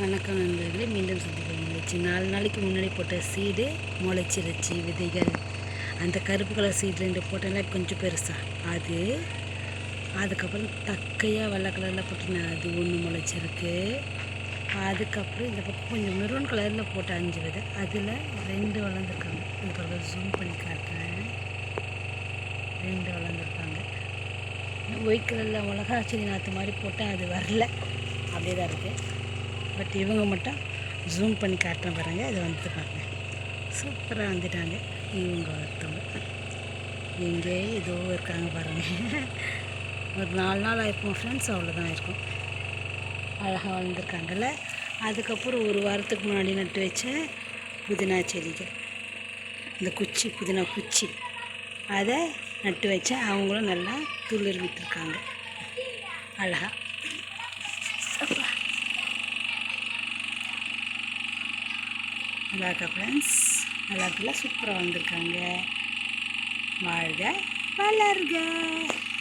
வணக்கம் நண்பர்களே மீண்டும் சந்திப்போம் முளைச்சி நாலு நாளைக்கு முன்னாடி போட்ட சீடு முளைச்சிருச்சு விதைகள். அந்த கருப்பு கலர் சீடு ரெண்டு போட்டேன்னா கொஞ்சம் பெருசாக அது அதுக்கப்புறம் தக்கையாக வெள்ளை கலரில் போட்டேன் அது ஒன்று முளைச்சிருக்கு. அதுக்கப்புறம் இந்த பக்கம் கொஞ்சம் மெரூன் கலரில் போட்ட அஞ்சு விதை. அதில் ரெண்டு வளர்ந்துருக்காங்க. இதுக்கப்புறம் ஜூம் பண்ணி காட்டுறேன். ரெண்டு வளர்ந்துருக்காங்க. ஒயிட் கலரில் மிளகா செடி நாற்று மாதிரி போட்டேன் அது வரல. அப்படியே தான் இருக்குது பட் இவங்க மட்டும் ஜூம் பண்ணி காட்டுறேன் பாருங்க இது வந்து பாருங்கள் சூப்பராக வந்துட்டாங்க இவங்க ஒருத்தவங்க. எங்கே இதோ இருக்காங்க பாருங்க. ஒரு நாலு நாள் ஆயிருக்கும் ஃப்ரெண்ட்ஸ் அவ்வளோதான் இருக்கும். அழகாக வளர்ந்துருக்காங்கல்ல. அதுக்கப்புறம் ஒரு வாரத்துக்கு முன்னாடி நட்டு வச்ச புதினா செடிகள். இந்த குச்சி புதினா குச்சி. அதை நட்டு வச்சேன் அவங்களும் நல்லா துளிர் விட்டுருக்காங்க. அழகா. நல்லா இருக்கா ஃப்ரெண்ட்ஸ் நல்லா இருக்குல்ல சூப்பராக வந்திருக்காங்க. வாழ்க வளர்க.